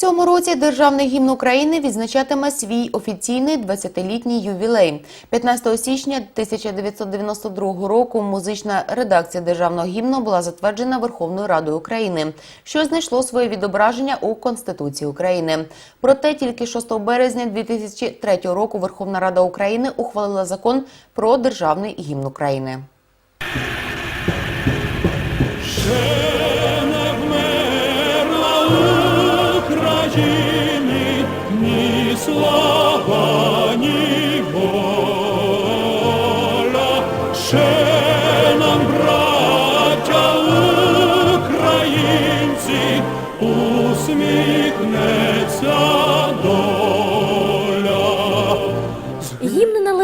цьому році державний гімн України відзначатиме свій офіційний 20-літній ювілей. 15 січня 1992 року музична редакція державного гімну була затверджена Верховною Радою України, що знайшло своє відображення у Конституції України. Проте тільки 6 березня 2003 року Верховна Рада України ухвалила закон про державний гімн України. України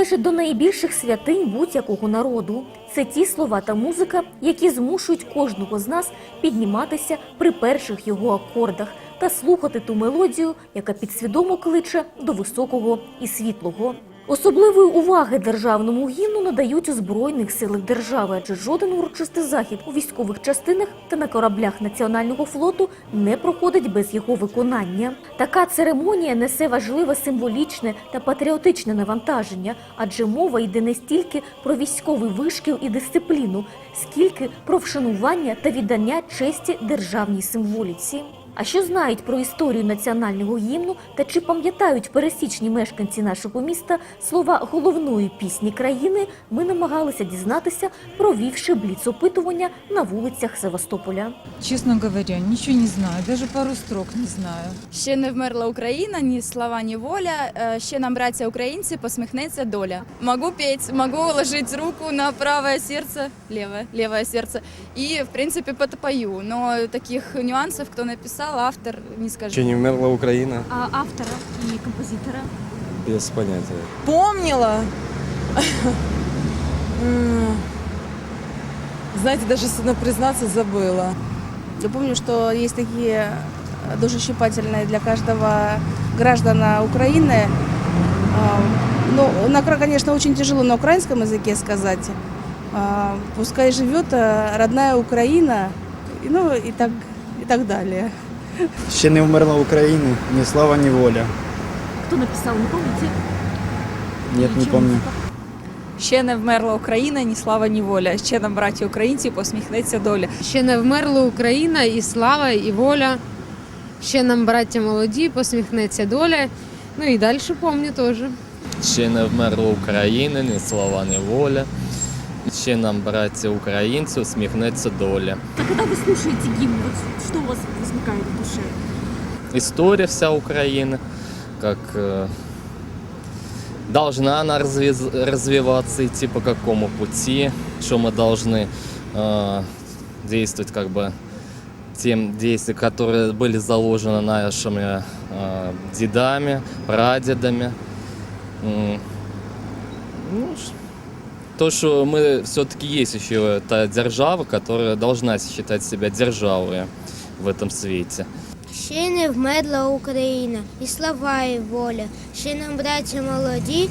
належить до найбільших святинь будь-якого народу. Це ті слова та музика, які змушують кожного з нас підніматися при перших його акордах та слухати ту мелодію, яка підсвідомо кличе до високого і світлого. Особливої уваги державному гімну надають у збройних силах держави, адже жоден урочистий захід у військових частинах та на кораблях національного флоту не проходить без його виконання. Така церемонія несе важливе символічне та патріотичне навантаження, адже мова йде не стільки про військовий вишкіл і дисципліну, скільки про вшанування та віддання честі державній символіці. А що знають про історію національного гімну та чи пам'ятають пересічні мешканці нашого міста слова головної пісні країни, ми намагалися дізнатися, провівши бліц-опитування на вулицях Севастополя. Честно говоря, ничего не знаю, даже пару строк не знаю. Ще не вмерла Україна, ні слава, ні воля. Е, Ще нам, браття українці, посміхнеться доля. Могу петь, могу ложить руку на правое сердце, левое, левое сердце. И, в принципе, подпою. Но таких нюансов, кто написал, автор, не скажу. Ще не вмерла Україна? А автора і композитора? Без поняття. Помнила. Знаете, даже стыдно признаться, забыла. Я помню, что есть такие э, душещипательные для каждого граждана Украины. Ну, на, конечно, очень тяжело на украинском языке сказать. А, Пускай живет э, родная Украина, и, ну и так, и так далее. Ще не вмерла Україна, ні слава, ні воля. Хто написав, не пам'ятаєте? Ні, не помню. Ще не вмерла Україна, ні слава, ні воля. Ще нам, браті українці, посміхнеться доля. Ще не вмерла Україна, і слава, і воля. Ще нам, браття молоді, посміхнеться доля. Ну і далі пам'ятаю теж. Ще не вмерла Україна, ні слава, ні воля. Ще нам, браття українці, усміхнеться доля. А коли ви слушаєте гімн, от що у вас возникає в душе? История вся Украины, как э, должна она развез- развиваться, идти по какому пути, что мы должны э, действовать как бы тем действиям, которые были заложены нашими э, дедами, прадедами. М, ну, ш- то, что мы все-таки есть еще та держава, которая должна считать себя державой в этом свете. Ще не вмерла Україна, і слава, і воля. Ще нам, браття молоді,